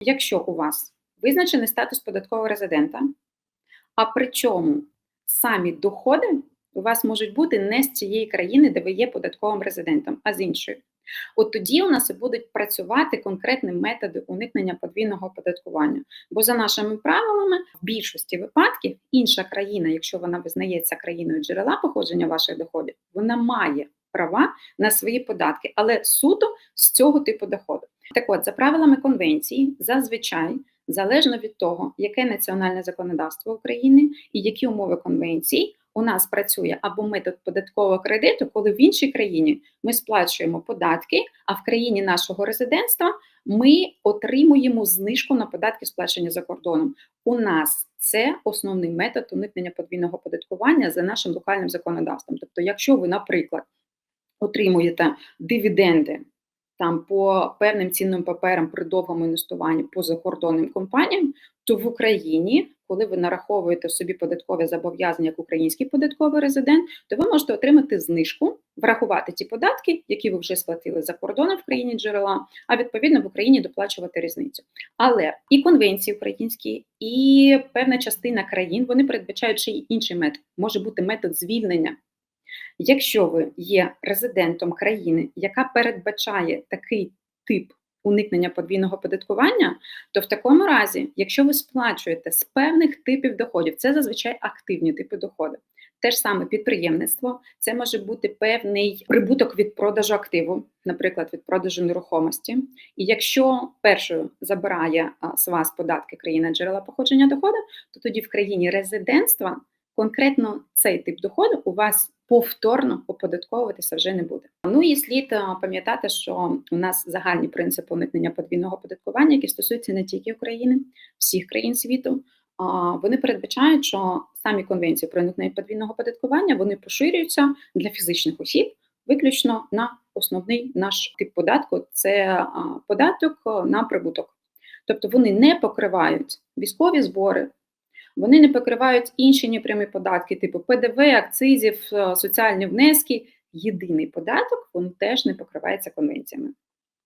Якщо у вас визначений статус податкового резидента, а причому самі доходи у вас можуть бути не з цієї країни, де ви є податковим резидентом, а з іншої. От тоді у нас будуть працювати конкретні методи уникнення подвійного оподаткування. Бо за нашими правилами, в більшості випадків інша країна, якщо вона визнається країною джерела походження ваших доходів, вона має права на свої податки, але суто з цього типу доходу. Так от, за правилами конвенції, зазвичай, залежно від того, яке національне законодавство України і які умови конвенції, у нас працює або метод податкового кредиту, коли в іншій країні ми сплачуємо податки, а в країні нашого резидентства ми отримуємо знижку на податки, сплачені за кордоном. У нас це основний метод уникнення подвійного оподаткування за нашим локальним законодавством. Тобто, якщо ви, наприклад, отримуєте дивіденди там по певним цінним паперам при довгому інвестуванні по закордонним компаніям, то в Україні, коли ви нараховуєте собі податкові зобов'язання як український податковий резидент, то ви можете отримати знижку, врахувати ті податки, які ви вже сплатили за кордоном в країні джерела, а відповідно в Україні доплачувати різницю. Але і конвенції українські, і певна частина країн вони передбачають ще й інший метод. Може бути метод звільнення. Якщо ви є резидентом країни, яка передбачає такий тип уникнення подвійного податкування, то в такому разі, якщо ви сплачуєте з певних типів доходів, це зазвичай активні типи доходу. Те ж саме підприємництво, це може бути певний прибуток від продажу активу, наприклад, від продажу нерухомості. І якщо першою забирає з вас податки країна джерела походження доходу, то тоді в країні резидентства конкретно цей тип доходу у вас повторно оподатковуватися вже не буде. Ну і слід е, пам'ятати, що у нас загальні принципи уникнення подвійного оподаткування, які стосуються не тільки України, всіх країн світу. Вони передбачають, що самі конвенції про уникнення подвійного оподаткування вони поширюються для фізичних осіб виключно на основний наш тип податку це податок на прибуток. Тобто вони не покривають військові збори, вони не покривають інші непрямі податки, типу ПДВ, акцизів, е, соціальні внески. Єдиний податок він теж не покривається конвенціями.